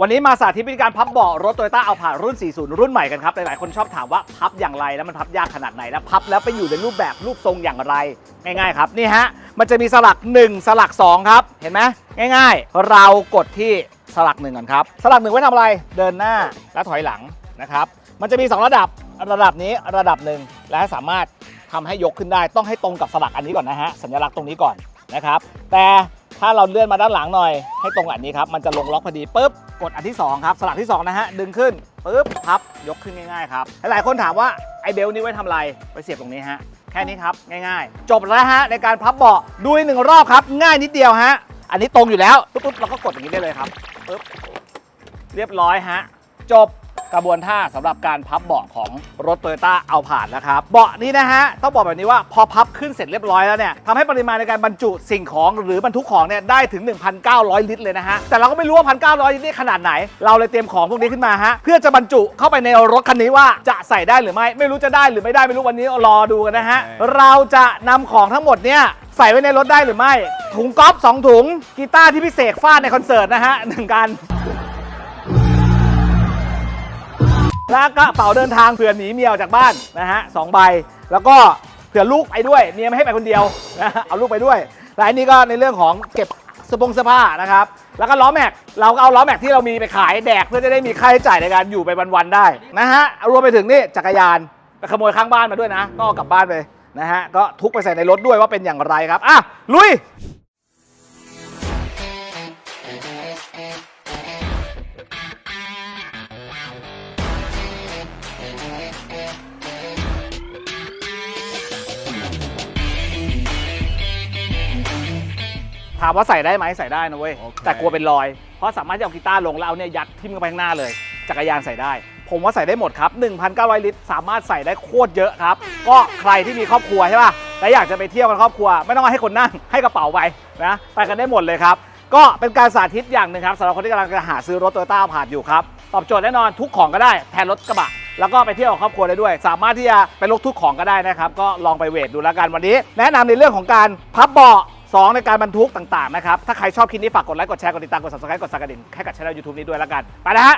วันนี้มาสาธิตวิธีการพับเบาะรถโตโยต้าเอาผ่านรุ่น 40 รุ่นใหม่กันครับ หลาย ๆ คนชอบถามว่าพับอย่างไรแล้วมันพับยากขนาดไหน แล้วพับแล้วไปอยู่ในรูปแบบรูปทรงอย่างไร ง่าย ๆ ครับ นี่ฮะ มันจะมีสลัก 1 สลัก 2 ครับ เห็นไหมง่าย ๆ เรากดที่สลักหนึ่งก่อนครับ สลักหนึ่งไว้ทำอะไร เดินหน้าและถอยหลังนะครับ มันจะมี 2 ระดับ ระดับนี้ระดับหนึ่งและสามารถทำให้ยกขึ้นได้ ต้องให้ตรงกับสลักอันนี้ก่อนนะฮะ สัญลักษณ์ตรงนี้ก่อนนะครับ แต่ ถ้าเราเลื่อนมาด้านหลังหน่อย ให้ตรงอันนี้ครับ มันจะลงล็อกพอดีปุ๊บ กดอันที่ 2 ครับ สลักที่ 2 นะฮะ ดึงขึ้นปุ๊บพับ ยกขึ้นง่ายๆครับ หลายคนถามว่าไอเบลนี้ไว้ทำอะไร ไว้เสียบตรงนี้ฮะ แค่นี้ครับ ง่ายๆ จบแล้วฮะ ในการพับเบาะ ดูอีกหนึ่งรอบครับ ง่ายนิดเดียวฮะ อันนี้ตรงอยู่แล้ว ปุ๊บๆเราก็กดอย่างนี้ได้เลยครับ ปุ๊บ เรียบร้อยฮะ จบ กระบวนท่าสำหรับการพับเบาะของรถโตโยต้าเอาผ่านนะครับ เบาะนี้นะฮะ ต้องบอกแบบนี้ว่าพอพับขึ้นเสร็จเรียบร้อยแล้วเนี่ยทำให้ปริมาณในการบรรจุสิ่งของหรือบรรทุกของเนี่ยได้ถึง 1,900 ลิตรเลยนะฮะ แต่เราก็ไม่รู้ว่า 1,900 ลิตรนี่ขนาดไหน เราเลยเตรียมของพวกนี้ขึ้นมาฮะ เพื่อจะบรรจุเข้าไปในรถคันนี้ว่าจะใส่ได้หรือไม่ ไม่รู้จะได้หรือไม่ได้ไม่รู้วันนี้รอดูกันนะฮะ เราจะนำของทั้งหมดเนี่ยใส่ไว้ในรถได้หรือไม่ ถุงก๊อฟสองถุงกีตาร์ที่พี่เสกฟาดในคอนเสิร์ตนะฮะหนึ่งกัน แล้วก็กระเป๋าเดินทางเผื่อหนีเมียออกจากบ้านนะฮะสองใบ แล้วก็เผื่อลูกไปด้วยเมียไม่ให้ไปคนเดียวนะเอาลูกไปด้วยและอันนี้ก็ในเรื่องของเก็บสปงเสื้อผ้านะครับ แล้วก็ล้อแม็ก เราก็เอาล้อแม็กที่เรามีไปขายแดกเพื่อจะได้มีค่าใช้จ่ายในการอยู่ไปวันๆได้นะฮะรวมไปถึงนี่จักรยานไปขโมยข้างบ้านมาด้วยนะ ก็เอากลับบ้านไปนะฮะก็ทุกไปใส่ในรถด้วยว่าเป็นอย่างไรครับอะลุยามว่าใส่ได้ไหมใส่ได้นะเว้ยโอเคแต่กลัวเป็นรอย เพราะสามารถจะเอากีตาร์ลงแล้วเอาเนี่ยยัดทิ่มเข้าไปข้างหน้าเลย จักรยานใส่ได้ ผมว่าใส่ได้หมดครับ 1,900 ลิตร สามารถใส่ได้โคตรเยอะครับ ก็ใครที่มีครอบครัวใช่ป่ะ และอยากจะไปเที่ยวกันครอบครัว ไม่ต้องให้คนนั่ง ให้กระเป๋าไปนะ ไปกันได้หมดเลยครับ ก็เป็นการสาธิตอย่างหนึ่งครับสำหรับคนที่กำลังจะหาซื้อรถโตโยต้าผ่านอยู่ครับ ตอบโจทย์แน่นอนทุกของก็ได้แทนรถกระบะแล้วก็ไปเที่ยวกับครอบครัวได้ด้วย สามารถที่จะไปลกทุกของก็ได้นะครับ ก็ลองไปเวทดูแล้วกันวันนี้ แนะนำในเรื่องของการพับเบาะ สองในการบรรทุกต่างๆนะครับ ถ้าใครชอบคลิปนี้ฝากกดไลค์ กดแชร์ กดติดตาม กด subscribe กดสั่นกระดิ่งให้กับช่องยูทูบนี้ด้วยแล้วกัน ไปนะฮะ